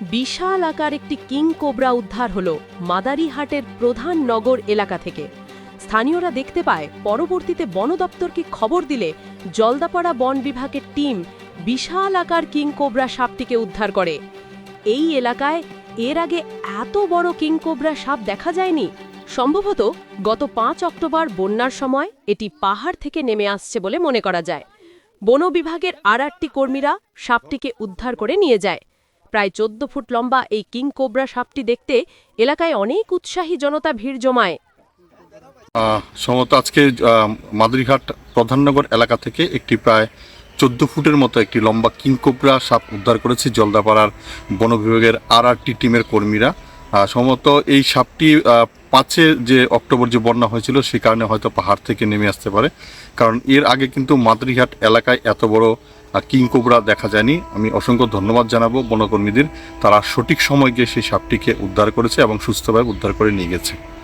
বিশাল আকার একটি king cobra উদ্ধার হল মাদারিহাটের প্রধান নগর এলাকা থেকে। স্থানীয়রা দেখতে পায়, পরবর্তীতে বন দপ্তরকে খবর দিলে জলদাপাড়া বন বিভাগের টিম বিশাল আকার কিং কোবরা সাপটিকে উদ্ধার করে। এই এলাকায় এর আগে এত বড় কিং কোবরা সাপ দেখা যায়নি। সম্ভবত গত পাঁচ অক্টোবর বন্যার সময় এটি পাহাড় থেকে নেমে আসছে বলে মনে করা যায়। বন বিভাগের আর কর্মীরা সাপটিকে উদ্ধার করে নিয়ে যায়। প্রায় চোদ্দ ফুট লম্বা এই কিং কোবরা সাপটি দেখতে এলাকায় অনেক উৎসাহী জনতা ভিড় জমায়। সমত আজকে মাদুরিঘাট প্রধাননগর এলাকা থেকে একটি প্রায় চোদ্দ ফুটের মতো একটি লম্বা কিং কোবরা সাপ উদ্ধার করেছে জলদাপাড়ার বন বিভাগের আর টিমের কর্মীরা। সমত সম্ভবত এই সাপটি পাঁচে যে অক্টোবর যে বন্যা হয়েছিল সে কারণে হয়তো পাহাড় থেকে নেমে আসতে পারে। কারণ এর আগে কিন্তু মাদ্রিহাট এলাকায় এত বড় কিং কিংকোবরা দেখা যায়নি। আমি অসংখ্য ধন্যবাদ জানাব বনকর্মীদের। তারা সঠিক সময় গিয়ে সেই সাপটিকে উদ্ধার করেছে এবং সুস্থভাবে উদ্ধার করে নিয়ে গেছে।